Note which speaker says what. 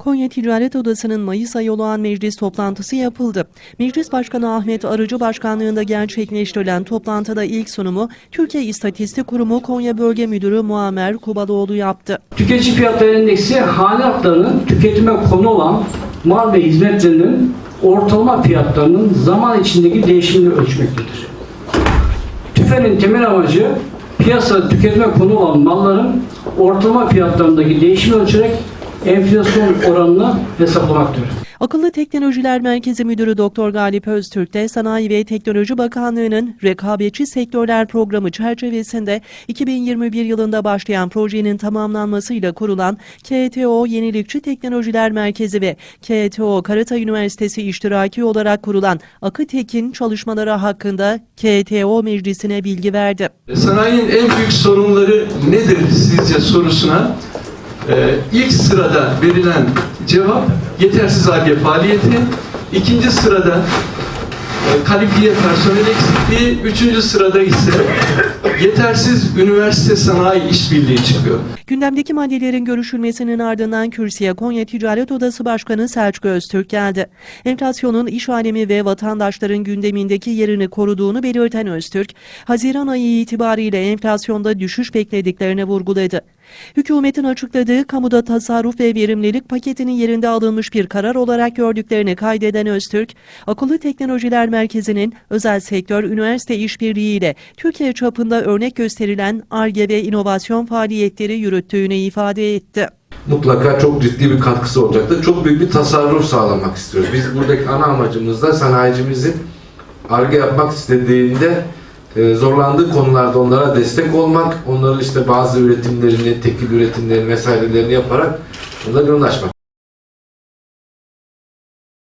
Speaker 1: Konya Ticaret Odası'nın Mayıs ayı olağan meclis toplantısı yapıldı. Meclis Başkanı Ahmet Arıcı başkanlığında gerçekleştirilen toplantıda ilk sunumu Türkiye İstatistik Kurumu Konya Bölge Müdürü Muammer Kubaloğlu yaptı.
Speaker 2: Tüketici fiyatları endeksi hane hatlarının tüketime konu olan mal ve hizmetlerinin ortalama fiyatlarının zaman içindeki değişimini ölçmektedir. TÜFE'nin temel amacı piyasada tüketime konu olan malların ortalama fiyatlarındaki değişimi ölçerek enflasyon oranını hesaplamaktır.
Speaker 1: Akıllı Teknolojiler Merkezi Müdürü Doktor Galip Öztürk de Sanayi ve Teknoloji Bakanlığı'nın rekabetçi sektörler programı çerçevesinde 2021 yılında başlayan projenin tamamlanmasıyla kurulan KTO Yenilikçi Teknolojiler Merkezi ve KTO Karatay Üniversitesi iştiraki olarak kurulan Akıtekin çalışmaları hakkında KTO Meclisi'ne bilgi verdi.
Speaker 3: Sanayinin en büyük sorunları nedir sizce sorusuna e, ilk sırada verilen cevap yetersiz ARGE faaliyeti, ikinci sırada e, kalifiye personel eksikliği, üçüncü sırada ise yetersiz üniversite sanayi işbirliği çıkıyor.
Speaker 1: Gündemdeki maddelerin görüşülmesinin ardından kürsüye Konya Ticaret Odası Başkanı Selçuk Öztürk geldi. Enflasyonun iş alemi ve vatandaşların gündemindeki yerini koruduğunu belirten Öztürk, Haziran ayı itibariyle enflasyonda düşüş beklediklerini vurguladı. Hükümetin açıkladığı kamuda tasarruf ve verimlilik paketinin yerinde alınmış bir karar olarak gördüklerini kaydeden Öztürk, Akıllı Teknolojiler Merkezi'nin özel sektör üniversite işbirliğiyle Türkiye çapında örnek gösterilen ARGE ve inovasyon faaliyetleri yürüttüğünü ifade etti.
Speaker 4: mutlaka çok ciddi bir katkısı olacaktır. Çok büyük bir tasarruf sağlamak istiyoruz. Biz buradaki ana amacımız da sanayicimizin arge yapmak istediğinde zorlandığı konularda onlara destek olmak, onların işte bazı üretimlerini, tekil üretimlerini vesairelerini yaparak onlara yol açmak.